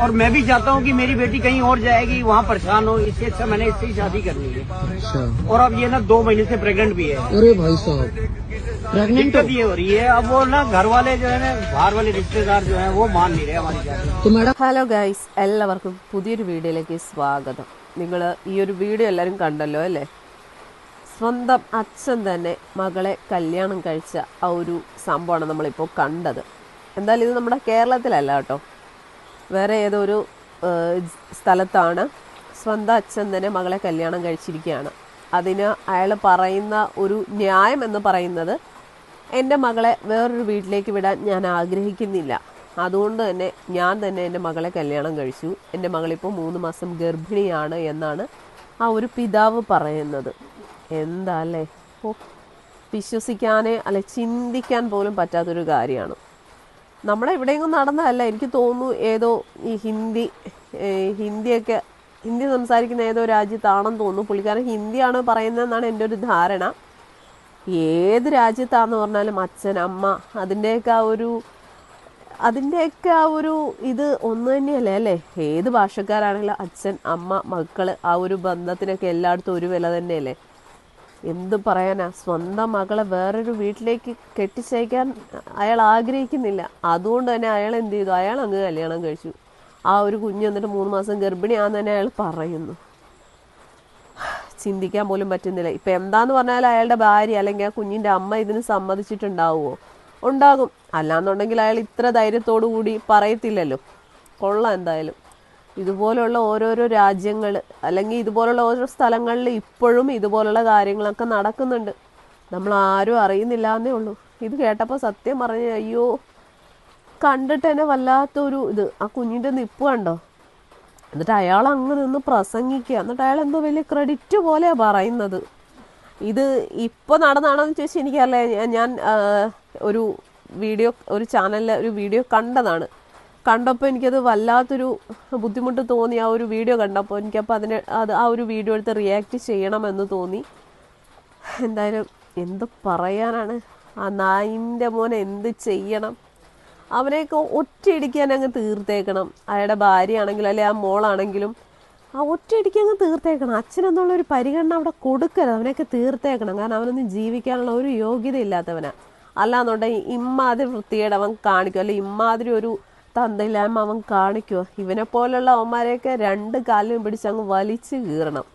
और मैं भी चाहता हूँ कि मेरी बेटी कहीं और जाएगी वहाँ परेशान हो इससे अच्छा मैंने इससे ही शादी करनी है अच्छा और अब ये ना दो महीने से प्रेग्नेंट भी है अरे भाई साहब प्रेग्नेंट दिक्कत ये हो रही है अब वो ना घर वाले जो है ना बाहर वाले रिश्तेदार जो है वो मान नहीं रहे हमारी शादी तो मैडम ഹലോ ഗൈസ് എല്ലാവർക്കും പുതിയൊരു വീഡിയോയിലേക്ക് സ്വാഗതം നിങ്ങൾ ഈ ഒരു വീഡിയോ എല്ലാവരും കണ്ടല്ലോ അല്ലേ സ്വന്തം അച്ഛൻ തന്നെ മകളെ കല്യാണം കഴിച്ച ആ ഒരു സംഭവമാണ് നമ്മളിപ്പോൾ കണ്ടത് എന്തായാലും ഇത് നമ്മുടെ കേരളത്തിലല്ല കേട്ടോ വേറെ ഏതോ ഒരു സ്ഥലത്താണ് സ്വന്തം അച്ഛൻ തന്നെ മകളെ കല്യാണം കഴിച്ചിരിക്കുകയാണ്. അതിന് അയാൾ പറയുന്ന ഒരു ന്യായം എന്ന് പറയുന്നത് എന്റെ മകളെ വേറൊരു വീട്ടിലേക്ക് വിടാൻ ഞാൻ ആഗ്രഹിക്കുന്നില്ല. അതുകൊണ്ട് തന്നെ ഞാൻ തന്നെ എന്റെ മകളെ കല്യാണം കഴിച്ചു. എന്റെ മകളിപ്പോൾ മൂന്ന് മാസം ഗർഭിണിയാണ് എന്നാണ് ആ ഒരു പിതാവ് പറയുന്നത്. എന്താ അല്ലേ? ഓ വിശ്വസിക്കാനേ അല്ലെ ചിന്തിക്കാൻ പോലും പറ്റാത്തൊരു കാര്യമാണ്. നമ്മുടെ ഇവിടെയെങ്കിലും നടന്നതല്ല. എനിക്ക് തോന്നുന്നു ഏതോ ഈ ഹിന്ദി ഹിന്ദിയൊക്കെ ഹിന്ദി സംസാരിക്കുന്ന ഏതോ രാജ്യത്താണെന്ന് തോന്നുന്നു. പുള്ളിക്കാരൻ ഹിന്ദിയാണ് പറയുന്നതെന്നാണ് എന്റെ ഒരു ധാരണ. ഏത് രാജ്യത്താണെന്ന് പറഞ്ഞാലും അച്ഛൻ അമ്മ അതിന്റെയൊക്കെ ആ ഒരു അതിന്റെയൊക്കെ ആ ഒരു ഇത് ഒന്ന് തന്നെയല്ലേ അല്ലേ? ഏത് ഭാഷക്കാരാണെങ്കിലും അച്ഛൻ അമ്മ മക്കൾ ആ ഒരു ബന്ധത്തിനൊക്കെ എല്ലായിടത്തും ഒരു വില തന്നെയല്ലേ? എന്ത് പറയാനാ? സ്വന്തം മകളെ വേറൊരു വീട്ടിലേക്ക് കെട്ടിച്ചയക്കാൻ അയാൾ ആഗ്രഹിക്കുന്നില്ല. അതുകൊണ്ട് തന്നെ അയാൾ എന്ത് ചെയ്തു? അയാൾ അങ്ങ് കല്യാണം കഴിച്ചു. ആ ഒരു കുഞ്ഞ് എന്നിട്ട് മൂന്ന് മാസം ഗർഭിണിയാന്ന് തന്നെ അയാൾ പറയുന്നു. ചിന്തിക്കാൻ പോലും പറ്റുന്നില്ല. ഇപ്പം എന്താന്ന് പറഞ്ഞാൽ അയാളുടെ ഭാര്യ അല്ലെങ്കിൽ ആ കുഞ്ഞിന്റെ അമ്മ ഇതിന് സമ്മതിച്ചിട്ടുണ്ടാവുമോ? ഉണ്ടാകും. അല്ലാന്നുണ്ടെങ്കിൽ അയാൾ ഇത്ര ധൈര്യത്തോടു കൂടി പറയത്തില്ലല്ലോ. കൊള്ളാം എന്തായാലും. ഇതുപോലുള്ള ഓരോരോ രാജ്യങ്ങൾ അല്ലെങ്കിൽ ഇതുപോലുള്ള ഓരോ സ്ഥലങ്ങളിൽ ഇപ്പോഴും ഇതുപോലുള്ള കാര്യങ്ങളൊക്കെ നടക്കുന്നുണ്ട്. നമ്മൾ ആരും അറിയുന്നില്ല എന്നേ ഉള്ളൂ. ഇത് കേട്ടപ്പോൾ സത്യം പറഞ്ഞ അയ്യോ കണ്ടിട്ട് തന്നെ വല്ലാത്തൊരു ഇത്. ആ കുഞ്ഞിന്റെ നിപ്പ് കണ്ടോ? എന്നിട്ട് അയാൾ അങ്ങ് നിന്ന് പ്രസംഗിക്കുക. എന്നിട്ട് അയാൾ എന്തോ വലിയ ക്രെഡിറ്റ് പോലെയാ പറയുന്നത്. ഇത് ഇപ്പോൾ നടന്നാണെന്ന് ചോദിച്ചാൽ എനിക്കറിയില്ല. ഞാൻ- ഞാൻ ഒരു വീഡിയോ ഒരു ചാനലിൽ ഒരു വീഡിയോ കണ്ടതാണ്. കണ്ടപ്പോൾ എനിക്കത് വല്ലാത്തൊരു ബുദ്ധിമുട്ട് തോന്നി ആ ഒരു വീഡിയോ കണ്ടപ്പോൾ എനിക്കപ്പോൾ അതിന് അത് ആ ഒരു വീഡിയോ എടുത്ത് റിയാക്ട് ചെയ്യണമെന്ന് തോന്നി. എന്തായാലും എന്ത് പറയാനാണ്? ആ നായിന്റെ മോനെ എന്ത് ചെയ്യണം? അവനെയൊക്കെ ഒറ്റയടിക്കാൻ അങ്ങ് തീർത്തേക്കണം. അയാളുടെ ഭാര്യയാണെങ്കിലും അല്ലെ ആ മോളാണെങ്കിലും ആ ഒറ്റയടിക്ക് അങ്ങ് തീർത്തേക്കണം. അച്ഛനെന്നുള്ള ഒരു പരിഗണന അവിടെ കൊടുക്കരുത്. അവനെയൊക്കെ തീർത്തേക്കണം. കാരണം അവനൊന്നും ജീവിക്കാനുള്ള ഒരു യോഗ്യത ഇല്ലാത്തവനാ അല്ലാന്നുണ്ടെങ്കിൽ ഇമ്മാതിരി വൃത്തികേട് അവൻ കാണിക്കും. അല്ലെങ്കിൽ ഇമ്മാതിരി ഒരു തന്തയില്ലായ്മ അവൻ കാണിക്കുമോ ഇവനെ പോലുള്ള അവന്മാരെയൊക്കെ രണ്ട് കാലിലും പിടിച്ച് അങ്ങ് വലിച്ചു കീറണം.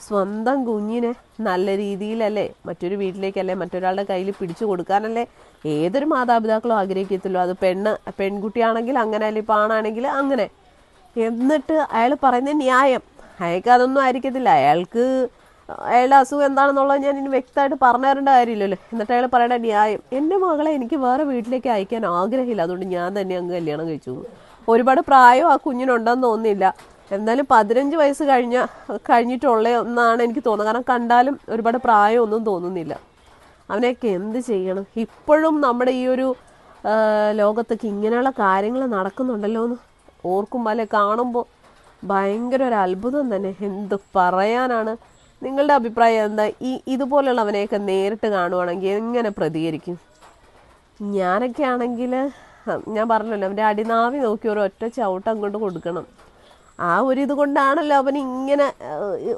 സ്വന്തം കുഞ്ഞിനെ നല്ല രീതിയിലല്ലേ മറ്റൊരു വീട്ടിലേക്കല്ലേ മറ്റൊരാളുടെ കയ്യിൽ പിടിച്ചു കൊടുക്കാനല്ലേ ഏതൊരു മാതാപിതാക്കളും ആഗ്രഹിക്കത്തുള്ളൂ അത് പെണ്ണ് പെൺകുട്ടിയാണെങ്കിൽ അങ്ങനെ അല്ലെങ്കിൽ ഇപ്പം ആണാണെങ്കിൽ അങ്ങനെ. എന്നിട്ട് അയാൾ പറയുന്ന ന്യായം. അയാൾക്ക് അതൊന്നും ആയിരിക്കത്തില്ല. അയാൾക്ക് അയാളുടെ അസുഖം എന്താണെന്നുള്ളത് ഞാൻ ഇനി വ്യക്തമായിട്ട് പറഞ്ഞു തരേണ്ട കാര്യമില്ലല്ലോ. എന്നിട്ട് അയാൾ പറയേണ്ട ന്യായം. എന്റെ മകളെ എനിക്ക് വേറെ വീട്ടിലേക്ക് അയക്കാൻ ആഗ്രഹമില്ല. അതുകൊണ്ട് ഞാൻ തന്നെ അങ്ങ് കല്യാണം കഴിച്ചു. ഒരുപാട് പ്രായം ആ കുഞ്ഞിനുണ്ടെന്ന് തോന്നുന്നില്ല. എന്നാലും പതിനഞ്ച് വയസ്സ് കഴിഞ്ഞ കഴിഞ്ഞിട്ടുള്ള ഒന്നാണ് എനിക്ക് തോന്നുന്നത്. കാരണം കണ്ടാലും ഒരുപാട് പ്രായം ഒന്നും തോന്നുന്നില്ല. അവനെയൊക്കെ എന്ത് ചെയ്യണം? ഇപ്പോഴും നമ്മുടെ ഈ ഒരു ലോകത്തൊക്കെ ഇങ്ങനെയുള്ള കാര്യങ്ങൾ നടക്കുന്നുണ്ടല്ലോ എന്ന് ഓർക്കുമ്പോൾ അല്ലെ കാണുമ്പോൾ ഭയങ്കര ഒരു അത്ഭുതം തന്നെ. എന്ത് പറയാനാണ്? നിങ്ങളുടെ അഭിപ്രായം എന്താ? ഈ ഇതുപോലുള്ളവനെയൊക്കെ നേരിട്ട് കാണുവാണെങ്കിൽ എങ്ങനെ പ്രതികരിക്കും? ഞാനൊക്കെ ആണെങ്കിൽ ഞാൻ പറഞ്ഞല്ലോ അവന്റെ അടിനാവി നോക്കി ഒരു ഒറ്റ ചവിട്ട് അങ്ങോട്ട് കൊടുക്കണം. ആ ഒരു ഇത് കൊണ്ടാണല്ലോ അവൻ ഇങ്ങനെ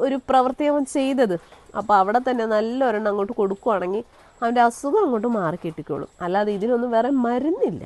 ഒരു പ്രവൃത്തി അവൻ ചെയ്തത്. അപ്പോൾ അവിടെ തന്നെ നല്ല ഒരെണ്ണം അങ്ങോട്ട് കൊടുക്കുവാണെങ്കിൽ അവന്റെ അസുഖം അങ്ങോട്ട് മാറി കിട്ടിക്കോളും അല്ലാതെ ഇതിനൊന്നും വേറെ മരുന്നില്ല.